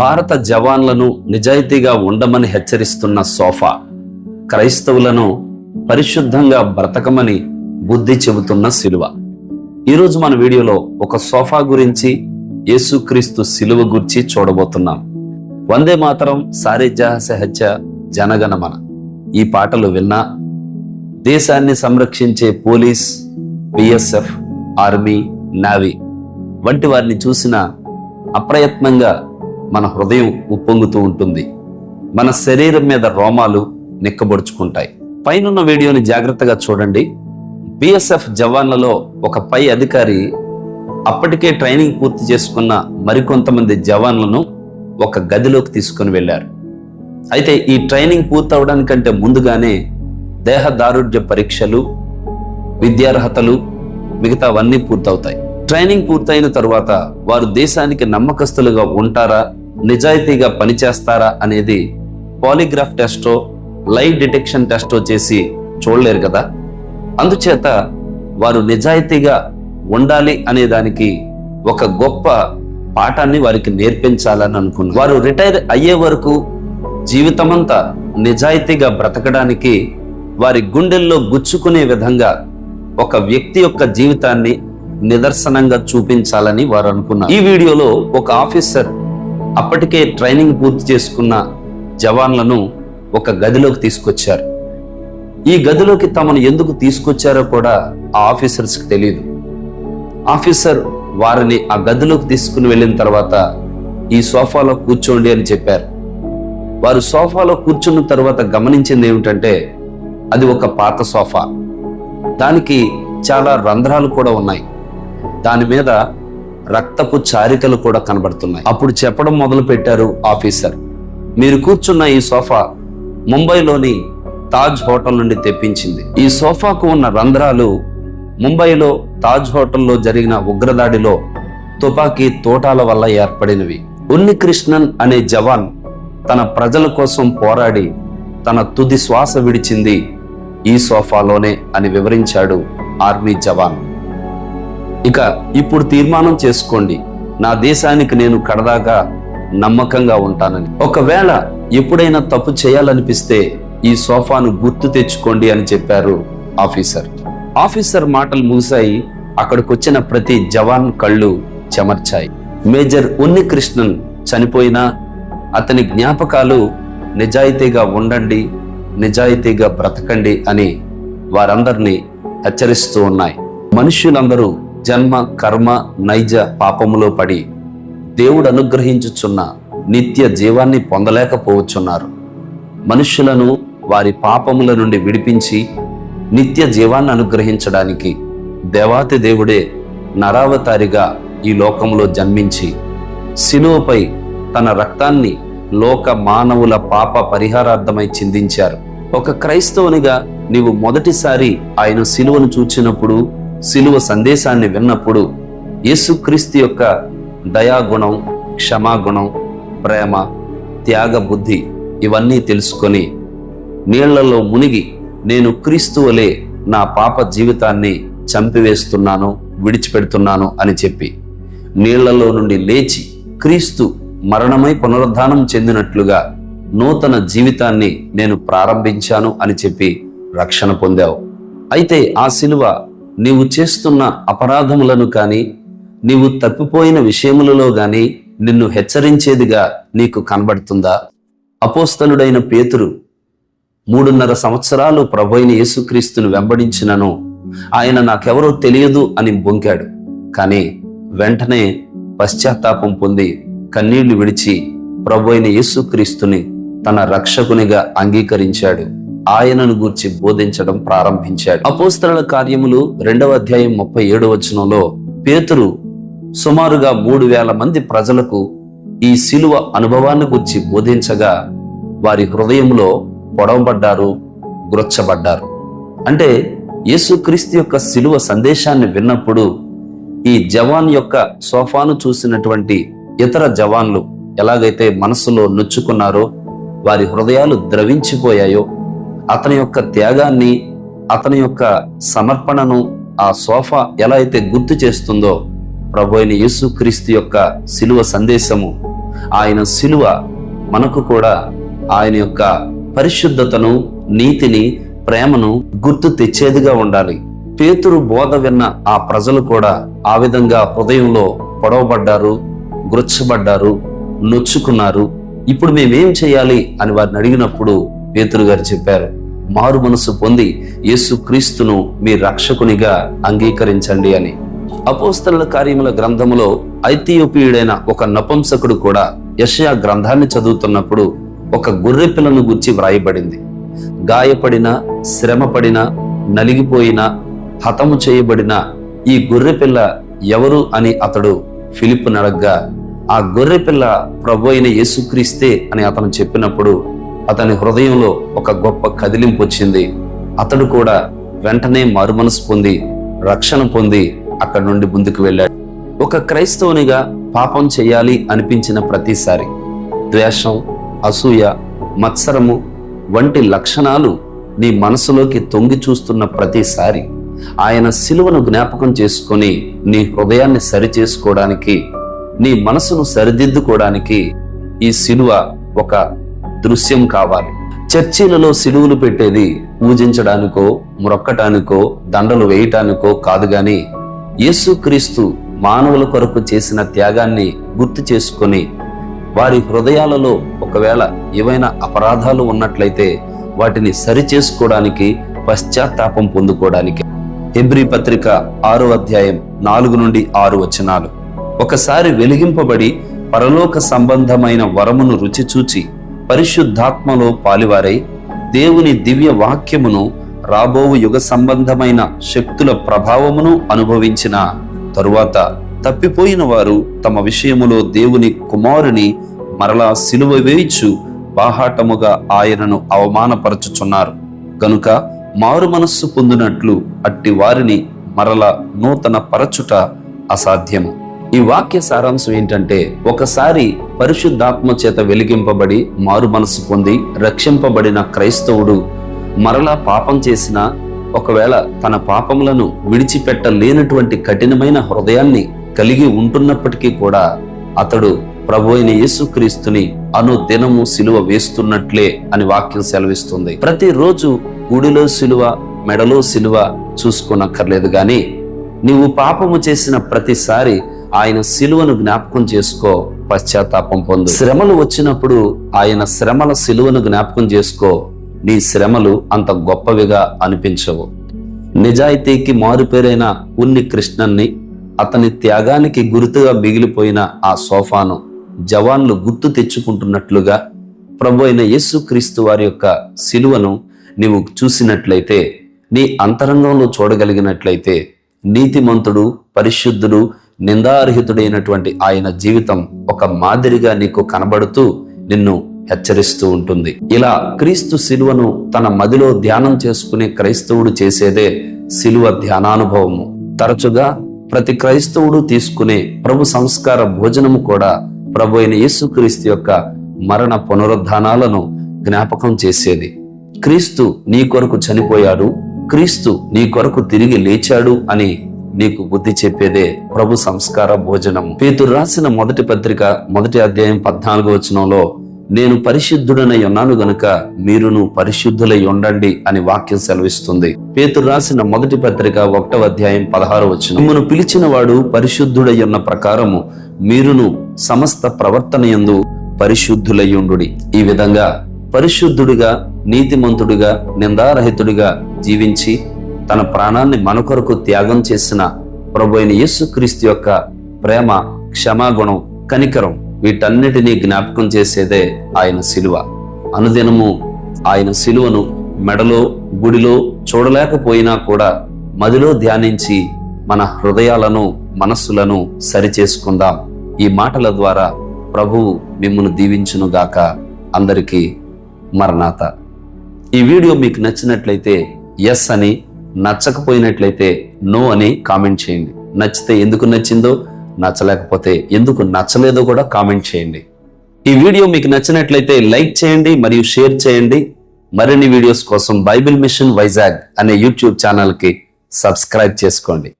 భారత జవాన్లను నిజాయితీగా ఉండమని హెచ్చరిస్తున్న సోఫా క్రైస్తవులను పరిశుద్ధంగా బ్రతకమని బుద్ధి చెబుతున్న సిలువ. ఈరోజు మన వీడియోలో ఒక సోఫా గురించి యేసుక్రీస్తు సిలువ గురించి చూడబోతున్నాం. వందే మాతరం సారే జహసహజ జనగణమన. ఈ పాటలు విన్నా దేశాన్ని సంరక్షించే పోలీస్ బిఎస్ఎఫ్ ఆర్మీ నావీ వంటి వారిని చూసిన అప్రయత్నంగా మన హృదయం ఉప్పొంగుతూ ఉంటుంది. మన శరీరం మీద రోమాలు నిక్కబొడుచుకుంటాయి. పైనున్న వీడియోని జాగ్రత్తగా చూడండి. బిఎస్ఎఫ్ జవాన్లలో ఒక పై అధికారి అప్పటికే ట్రైనింగ్ పూర్తి చేసుకున్న మరికొంతమంది జవాన్లను ఒక గదిలోకి తీసుకుని వెళ్ళారు. అయితే ఈ ట్రైనింగ్ పూర్తవడానికంటే ముందుగానే దేహదారుఢ్య పరీక్షలు విద్యార్హతలు మిగతావన్నీ పూర్తవుతాయి. ట్రైనింగ్ పూర్తయిన తరువాత వారు దేశానికి నమ్మకస్తులుగా ఉంటారా నిజాయితీగా పనిచేస్తారా అనేది పాలిగ్రాఫ్ టెస్టో లైవ్ డిటెక్షన్ టెస్టో చేసి చూడలేరు కదా. అందుచేత వారు నిజాయితీగా ఉండాలి అనే దానికి ఒక గొప్ప పాఠాన్ని వారికి నేర్పించాలని అనుకున్నారు వారు రిటైర్ అయ్యే వరకు జీవితమంతా నిజాయితీగా బ్రతకడానికి వారి గుండెల్లో గుచ్చుకునే విధంగా ఒక వ్యక్తి యొక్క జీవితాన్ని నిదర్శనంగా చూపించాలని వారు అనుకున్నారు. ఈ వీడియోలో ఒక ఆఫీసర్ అప్పటికే ట్రైనింగ్ పూర్తి చేసుకున్న జవాన్లను ఒక గదిలోకి తీసుకొచ్చారు. ఈ గదిలోకి తమను ఎందుకు తీసుకొచ్చారో కూడా ఆ ఆఫీసర్స్కి తెలియదు ఆఫీసర్ వారిని ఆ గదిలోకి తీసుకుని వెళ్ళిన తర్వాత ఈ సోఫాలో కూర్చోండి అని చెప్పారు. వారు సోఫాలో కూర్చున్న తర్వాత గమనించింది ఏమిటంటే అది ఒక పాత సోఫా. దానికి చాలా రంధ్రాలు కూడా ఉన్నాయి. దాని మీద రక్తపు చారికలు కూడా కనబడుతున్నాయి. అప్పుడు చెప్పడం మొదలు పెట్టారు ఆఫీసర్. మీరు కూర్చున్న ఈ సోఫా ముంబైలోని తాజ్ హోటల్ నుండి తెప్పించింది. ఈ సోఫాకు ఉన్న రంధ్రాలు ముంబైలో తాజ్ హోటల్లో జరిగిన ఉగ్రదాడిలో తుపాకీ తోటాల వల్ల ఏర్పడినవి. ఉన్ని కృష్ణన్ అనే జవాన్ తన ప్రజల కోసం పోరాడి తన తుది శ్వాస విడిచింది ఈ సోఫాలోనే అని వివరించాడు ఆర్మీ జవాన్. ఇక ఇప్పుడు తీర్మానం చేసుకోండి. నా దేశానికి నేను కడదాగా నమ్మకంగా ఉంటానని. ఒకవేళ ఎప్పుడైనా తప్పు చేయాలనిపిస్తే ఈ సోఫాను గుర్తు తెచ్చుకోండి అని చెప్పారు ఆఫీసర్. ఆఫీసర్ మాటలు ముగిశాయి. అక్కడికొచ్చిన ప్రతి జవాన్ కళ్ళు చెమర్చాయి. మేజర్ ఉన్ని కృష్ణన్ చనిపోయినా అతని జ్ఞాపకాలు నిజాయితీగా ఉండండి నిజాయితీగా బ్రతకండి అని వారందరినీ హెచ్చరిస్తూ ఉన్నాయి. మనుష్యులందరూ జన్మ కర్మ నైజ పాపములో పడి దేవుడు అనుగ్రహించుచున్న నిత్య జీవాన్ని పొందలేకపోవచ్చున్నారు. మనుష్యులను వారి పాపముల నుండి విడిపించి నిత్య జీవాన్ని అనుగ్రహించడానికి దేవాతి దేవుడే నరావతారిగా ఈ లోకంలో జన్మించి శిలువపై తన రక్తాన్ని లోక మానవుల పాప పరిహారార్థమై చిందించారు. ఒక క్రైస్తవునిగా నీవు మొదటిసారి ఆయన శిలువను చూచినప్పుడు శిలువ సందేశాన్ని విన్నప్పుడు యేసుక్రీస్తు యొక్క దయాగుణం క్షమాగుణం ప్రేమ త్యాగ బుద్ధి ఇవన్నీ తెలుసుకొని నీళ్ళలో మునిగి నేను క్రీస్తు వలె నా పాప జీవితాన్ని చంపివేస్తున్నాను విడిచిపెడుతున్నాను అని చెప్పి నీళ్ళలో నుండి లేచి క్రీస్తు మరణమై పునరుద్ధానం చెందినట్లుగా నూతన జీవితాన్ని నేను ప్రారంభించాను అని చెప్పి రక్షణ పొందావు. అయితే ఆ శిలువ నీవు చేస్తున్న అపరాధములను కానీ నీవు తప్పిపోయిన విషయములలో గాని నిన్ను హెచ్చరించేదిగా నీకు కనబడుతుందా? అపోస్తలుడైన పేతురు మూడున్నర సంవత్సరాలు ప్రభైన యేసుక్రీస్తును వెంబడించినను ఆయన నాకెవరో తెలియదు అని బొంకాడు కానీ వెంటనే పశ్చాత్తాపం పొంది కన్నీళ్ళు విడిచి ప్రభు అయిన యేసుక్రీస్తుని తన రక్షకునిగా అంగీకరించాడు. ఆయనను గూర్చి బోధించడం ప్రారంభించాడు. అపోస్తల కార్యములు రెండవ అధ్యాయం ముప్పై ఏడు వచనంలో పేతురు సుమారుగా మూడు వేల మంది ప్రజలకు ఈ శిలువ అనుభవాన్ని గురించి బోధించగా వారి హృదయంలో పొడవబడ్డారు గురచ్చబడ్డారు. అంటే యేసుక్రీస్తు యొక్క శిలువ సందేశాన్ని విన్నప్పుడు ఈ జవాన్ యొక్క సోఫాను చూసినటువంటి ఇతర జవాన్లు ఎలాగైతే మనసులో నొచ్చుకున్నారో వారి హృదయాలు ద్రవించిపోయాయో అతని యొక్క త్యాగాన్ని అతని యొక్క సమర్పణను ఆ సోఫా ఎలా అయితే గుర్తు చేస్తుందో ప్రభు అయిన యేసుక్రీస్తు యొక్క శిలువ సందేశము. ఆయన శిలువ మనకు కూడా ఆయన యొక్క పరిశుద్ధతను నీతిని ప్రేమను గుర్తు తెచ్చేదిగా ఉండాలి. పేతురు బోధ విన్న ఆ ప్రజలు కూడా ఆ విధంగా హృదయంలో పొడవబడ్డారు గుచ్చబడ్డారు నొచ్చుకున్నారు. ఇప్పుడు మేమేం చేయాలి అని వారిని అడిగినప్పుడు పేతురు గారు చెప్పారు మారు మనసు పొంది యేసు క్రీస్తును మీ రక్షకునిగా అంగీకరించండి అని. అపోస్తల కార్యముల గ్రంథములో ఐతియోపియుడైన ఒక నపంసకుడు కూడా యషయా గ్రంథాన్ని చదువుతున్నప్పుడు ఒక గొర్రె పిల్లను గుర్చి వ్రాయబడింది. గాయపడిన శ్రమపడిన నలిగిపోయిన హతము చేయబడిన ఈ గొర్రె పిల్ల ఎవరు అని అతడు ఫిలిప్ నడగ్గా ఆ గొర్రె పిల్ల ప్రభు అయిన యేసుక్రీస్తే అని అతను చెప్పినప్పుడు అతని హృదయంలో ఒక గొప్ప కదిలింపు వచ్చింది. అతడు కూడా వెంటనే మారుమనసు పొంది రక్షణ పొంది అక్కడి నుండి ముందుకు వెళ్ళాడు. ఒక క్రైస్తవునిగా పాపం చేయాలి అనిపించిన ప్రతిసారి ద్వేషం అసూయ మత్సరము వంటి లక్షణాలు నీ మనసులోకి తొంగి చూస్తున్న ప్రతిసారి ఆయన సిలువను జ్ఞాపకం చేసుకొని నీ హృదయాన్ని సరిచేసుకోవడానికి నీ మనసును సరిదిద్దుకోవడానికి ఈ సిలువ ఒక దృశ్యం కావాలి. చర్చిలలో సిలువులు పెట్టేది పూజించడానికో మ్రొక్కటానికో దండలు వేయటానికో కాదు గాని యేసుక్రీస్తు మానవుల కొరకు చేసిన త్యాగాన్ని గుర్తు చేసుకొని వారి హృదయాలలో ఒకవేళ ఏవైనా అపరాధాలు ఉన్నట్లయితే వాటిని సరిచేసుకోవడానికి పశ్చాత్తాపం పొందుకోవడానికి. హెబ్రి పత్రిక ఆరో అధ్యాయం నాలుగు నుండి ఆరు వచనాలు. ఒకసారి వెలిగింపబడి పరలోక సంబంధమైన వరమును రుచి చూచి పరిశుద్ధాత్మలో పాలివారై దేవుని దివ్య వాక్యమును రాబోవు యుగ సంబంధమైన శక్తుల ప్రభావమును అనుభవించిన తరువాత తప్పిపోయిన వారు తమ విషయములో దేవుని కుమారుని మరలా సిలువ వేయిచు బాహాటముగా ఆయనను అవమానపరచుచున్నారు. గనుక మారు మనస్సు పొందినట్లు అట్టి వారిని మరల నూతన పరచుట అసాధ్యము. ఈ వాక్య సారాంశం ఏంటంటే ఒకసారి పరిశుద్ధాత్మ చేత వెలిగింపబడి మారు మనసు పొంది రక్షింపబడిన క్రైస్తవుడు మరలా పాపం చేసిన ఒకవేళ తన పాపములను విడిచిపెట్టలేనటువంటి కఠినమైన హృదయాన్ని కలిగి ఉంటున్నప్పటికీ కూడా అతడు ప్రభు అయిన యేసుక్రీస్తుని అను దినము సిలువ వేస్తున్నట్లే అని వాక్యం సెలవిస్తుంది. ప్రతిరోజు గుడిలో సిలువ మెడలో సిలువ చూసుకోనక్కర్లేదు గాని నీవు పాపము చేసిన ప్రతిసారి ఆయన సిలువను జ్ఞాపకం చేసుకో పశ్చాత్తాపం పొందు. శ్రమలు వచ్చినప్పుడు ఆయన శ్రమల సిలువను జ్ఞాపకం చేసుకో నీ శ్రమలు అంత గొప్పవిగా అనిపించవు. నిజాయితీకి మారుపేరైన ఉన్ని కృష్ణన్ని అతని త్యాగానికి గుర్తుగా మిగిలిపోయిన ఆ సోఫాను జవాన్లు గుర్తు తెచ్చుకుంటున్నట్లుగా ప్రభు అయిన యేసుక్రీస్తు వారి యొక్క సిలువను నీవు చూసినట్లయితే నీ అంతరంగంలో చూడగలిగినట్లయితే నీతిమంతుడు పరిశుద్ధుడు నిందారహితుడైనటువంటి ఆయన జీవితం ఒక మాదిరిగా నీకు కనబడుతూ నిన్ను హెచ్చరిస్తూ ఉంటుంది. ఇలా క్రీస్తు శిలువను తన మదిలో ధ్యానం చేసుకునే క్రైస్తవుడు చేసేదే శిలువ ధ్యానానుభవము. తరచుగా ప్రతి క్రైస్తవుడు తీసుకునే ప్రభు సంస్కార భోజనము కూడా ప్రభు అయిన యేసుక్రీస్తు యొక్క మరణ పునరుద్ధానాలను జ్ఞాపకం చేసేది. క్రీస్తు నీ కొరకు చనిపోయాడు క్రీస్తు నీ కొరకు తిరిగి లేచాడు అని నీకు బుద్ధి చెప్పేదే ప్రభు సంస్కార భోజనం. పేతురు రాసిన మొదటి పత్రిక మొదటి అధ్యాయం పద్నాలుగో వచనంలో నేను పరిశుద్ధుడనై ఉన్నాను గనుక మీరును పరిశుద్ధులై ఉండండి అని వాక్యం సెలవిస్తుంది. పేతురు రాసిన మొదటి పత్రిక ఒకటవ అధ్యాయం పదహారు వచ్చిన మిమ్మను పిలిచిన వాడు పరిశుద్ధుడై ఉన్న ప్రకారము మీరును సమస్త ప్రవర్తన యందు పరిశుద్ధులయ్యుండు ఈ విధంగా పరిశుద్ధుడిగా నీతిమంతుడిగా నిందారహితుడిగా జీవించి తన ప్రాణాన్ని మన కొరకు త్యాగం చేసిన ప్రభు అయిన యేసుక్రీస్తు యొక్క ప్రేమ క్షమాగుణం కనికరం వీటన్నిటినీ జ్ఞాపకం చేసేదే ఆయన శిలువ అనుదినము ఆయన శిలువను మెడలో గుడిలో చూడలేకపోయినా కూడా మదిలో ధ్యానించి మన హృదయాలను మనస్సులను సరిచేసుకుందాం. ఈ మాటల ద్వారా ప్రభువు మిమ్మల్ని దీవించునుగాక అందరికీ మరణాత. ఈ వీడియో మీకు నచ్చినట్లయితే ఎస్ అని నచ్చకపోయినట్లయితే నో అని కామెంట్ చేయండి. నచ్చితే ఎందుకు నచ్చిందో నచ్చలేకపోతే ఎందుకు నచ్చలేదో కూడా కామెంట్ చేయండి. ఈ వీడియో మీకు నచ్చినట్లయితే లైక్ చేయండి మరియు షేర్ చేయండి. మరిన్ని వీడియోస్ కోసం బైబిల్ మిషన్ వైజాగ్ అనే యూట్యూబ్ ఛానల్కి సబ్స్క్రైబ్ చేసుకోండి.